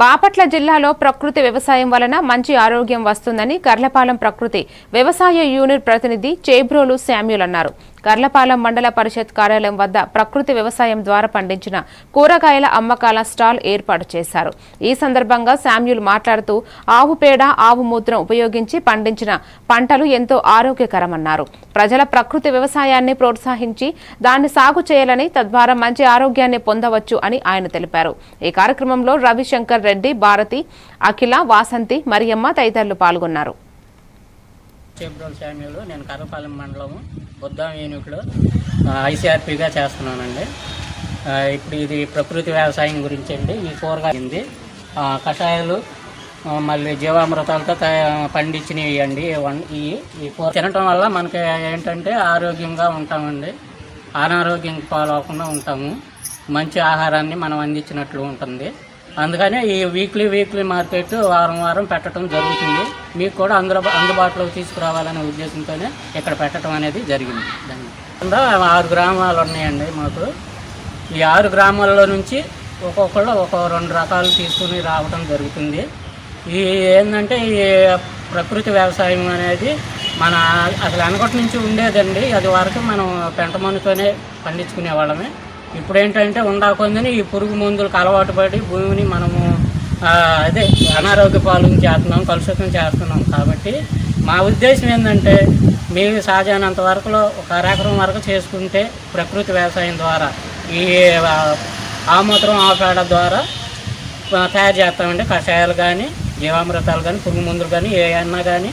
బాపట్ల జిల్లాలో ప్రకృతి వ్యవసాయం వలన మంచి ఆరోగ్యం వస్తుందని కర్లపాలెం ప్రకృతి వ్యవసాయ యూనిట్ ప్రతినిధి చేబ్రోలు శామ్యుల్ అన్నారు. కర్లపాలెం మండల పరిషత్ కార్యాలయం వద్ద ప్రకృతి వ్యవసాయం ద్వారా పండించిన కూరగాయల అమ్మకాల స్టాల్ ఏర్పాటు చేశారు. ఈ సందర్భంగా శామ్యుల్ మాట్లాడుతూ ఆవు పేడ ఆవు మూత్రం ఉపయోగించి పండించిన పంటలు ఎంతో ఆరోగ్యకరమన్నారు. ప్రజల ప్రకృతి వ్యవసాయాన్ని ప్రోత్సహించి దాన్ని సాగు చేయాలని తద్వారా మంచి ఆరోగ్యాన్ని పొందవచ్చు అని ఆయన తెలిపారు. ఈ కార్యక్రమంలో రవిశంకర్ రెడ్డి భారతి అఖిల వాసంతి మరియమ్మ తదితరులు పాల్గొన్నారు. శామ్యులు. నేను కర్రపాలెం మండలము. ఉద్దాం యూనిట్లో ఐసీఆర్పీగా చేస్తున్నానండి. ఇప్పుడు ఇది ప్రకృతి వ్యవసాయం గురించి అండి ఈ కూరగాయింది కషాయాలు మళ్ళీ జీవామృతాలతో పండించినవి అండి. ఇవి ఈ కూర తినటం వల్ల మనకి ఏంటంటే ఆరోగ్యంగా ఉంటామండి. అనారోగ్యం పాలవకుండా ఉంటాము. మంచి ఆహారాన్ని మనం అందించినట్లు ఉంటుంది. అందుకనే ఈ వీక్లీ వీక్లీ మార్కెట్ వారం వారం పెట్టడం జరుగుతుంది. మీకు కూడా అందులో అందుబాటులోకి తీసుకురావాలనే ఉద్దేశంతోనే ఇక్కడ పెట్టడం అనేది జరిగింది. దాన్ని ఆరు గ్రామాలు ఉన్నాయండి మాకు. ఈ ఆరు గ్రామాల్లో నుంచి ఒక్కొక్కళ్ళు ఒక్కో రెండు రకాలు తీసుకుని రావడం జరుగుతుంది. ఈ ఏంటంటే ఈ ప్రకృతి వ్యవసాయం అనేది మన అసలు వెనకటి నుంచి ఉండేదండి. అది వరకు మనం పెంట మన్నుతోనే పండించుకునే వాళ్ళమే ఇప్పుడు ఏంటంటే ఉండాకొందని ఈ పురుగు మందులకు అలవాటు పడి భూమిని మనము అదే అనారోగ్య పాలన చేస్తున్నాం కలుషితం చేస్తున్నాం కాబట్టి మా ఉద్దేశం ఏంటంటే మేము సాధ్యమైనంత వరకులో ఒక అరెకరం వరకు చేసుకుంటే ప్రకృతి వ్యవసాయం ద్వారా ఈ ఆమూత్రం ఆపేడ ద్వారా తయారు చేస్తామండి కషాయాలు కానీ జీవామృతాలు కానీ పురుగు మందులు కానీ ఏ అన్నా కానీ